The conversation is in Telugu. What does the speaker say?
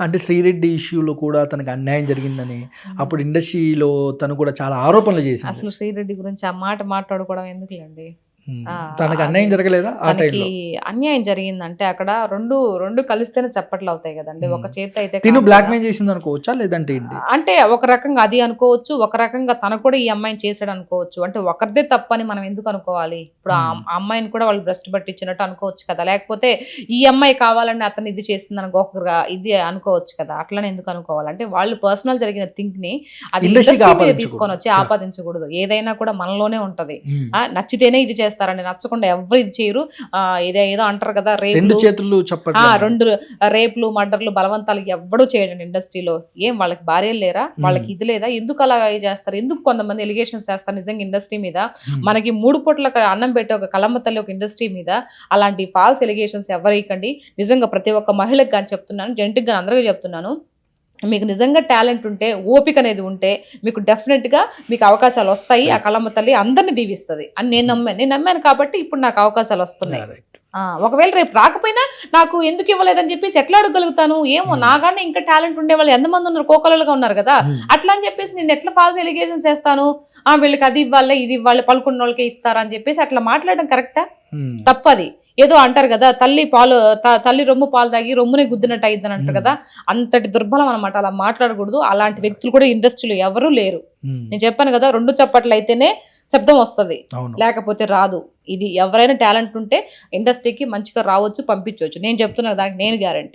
అంటే శ్రీరెడ్డి ఇష్యూలో కూడా తనకు అన్యాయం జరిగిందని అప్పుడు ఇండస్ట్రీలో తను కూడా చాలా ఆరోపణలు చేసింది. అసలు శ్రీరెడ్డి గురించి ఆ మాట మాట్లాడుకోవడం ఎందుకులేండి? తనకు అన్యాయం జరగలేదా తనకి అన్యాయం జరిగిందంటే అక్కడ రెండు రెండు కలిస్తేనే చప్పట్లు అవుతాయి కదండి. ఒక చేతి అయితే తిను బ్లాక్. మెయిల్ చేసింది అనుకోవచ్చా లేదంటే అంటే ఒక రకంగా అది అనుకోవచ్చు ఒక రకంగా తను కూడా ఈ అమ్మాయిని చేశాడు అనుకోవచ్చు అంటే ఒకరిదే తప్పని మనం ఎందుకు అనుకోవాలి? ఇప్పుడు ఆ మ్మ్. ఆ అమ్మాయిని కూడా వాళ్ళు బ్రెస్ట్ పట్టించినట్టు అనుకోవచ్చు కదా. లేకపోతే ఈ అమ్మాయి కావాలని అతను ఇది చేస్తుందని ఒకరుగా ఇది అనుకోవచ్చు కదా. అట్లనే ఎందుకు అనుకోవాలి? అంటే వాళ్ళు పర్సనల్ జరిగిన థింక్ని అది. తీసుకొని వచ్చి. ఆపాదించకూడదు. ఏదైనా కూడా మనలోనే ఉంటది. నచ్చితేనే ఇది చేస్తారండి. నచ్చకుండా ఎవరు ఇది చేయరు. ఆ, ఇదే ఏదో అంటారు కదా రెండు రేపు చేతులు రెండు రేపులు మర్డర్లు బలవంతాలు ఎవ్వడూ చేయడండి ఇండస్ట్రీలో. ఏం వాళ్ళకి భార్యలు లేరా? వాళ్ళకి ఇది లేదా? ఎందుకు అలా చేస్తారు? ఎందుకు కొంతమంది ఎలిగేషన్స్ చేస్తారు నిజంగా ఇండస్ట్రీ మీద? మనకి మూడు పూట్ల అన్నం పెట్టే ఒక కలమ్మ తల్లి ఒక ఇండస్ట్రీ మీద అలాంటి ఫాల్స్ ఎలిగేషన్స్ ఎవరేయకండి నిజంగా ప్రతి ఒక్క మహిళకు కానీ చెప్తున్నాను జెంటిక్గా అందరికీ చెప్తున్నాను. మీకు నిజంగా టాలెంట్ ఉంటే ఓపిక అనేది ఉంటే మీకు డెఫినెట్గా మీకు అవకాశాలు వస్తాయి. ఆ కలమ్మ తల్లి అందరిని దీవిస్తుంది. అని నేను నమ్మాను. నేను నమ్మాను కాబట్టి ఇప్పుడు నాకు అవకాశాలు వస్తున్నాయి. ఒకవేళ రేపు రాకపోయినా నాకు ఎందుకు ఇవ్వలేదని చెప్పేసి ఎట్లా అడగలుగుతాను ఏమో Hmm. నాగానే ఇంకా టాలెంట్ ఉండే వాళ్ళు ఎంతమంది ఉన్నారు? కోకలలుగా ఉన్నారు కదా. అట్లా అని చెప్పేసి నేను ఎట్లా ఫాల్స్ ఎలిగేషన్స్ చేస్తాను? ఆ వీళ్ళకి అది ఇవ్వాలి ఇది ఇవ్వాలి పలుకున్న వాళ్ళకే ఇస్తారా అని చెప్పేసి అట్లా మాట్లాడడం కరెక్టా తప్పది. ఏదో అంటారు కదా తల్లి పాలు తల్లి రొమ్ము పాలు తాగి రొమ్మునే గుద్దినట్టు అయిందని అంటారు. కదా అంతటి దుర్బలం అనమాట అలా మాట్లాడకూడదు. అలాంటి వ్యక్తులు కూడా ఇండస్ట్రీలో ఎవరూ లేరు. నేను చెప్పాను కదా రెండు చప్పట్లు అయితేనే శబ్దం వస్తది. లేకపోతే రాదు. ఇది ఎవరైనా టాలెంట్ ఉంటే ఇండస్ట్రీకి మంచిగా రావచ్చు పంపించవచ్చు. నేను చెప్తున్నా దానికి నేను గ్యారంటీ.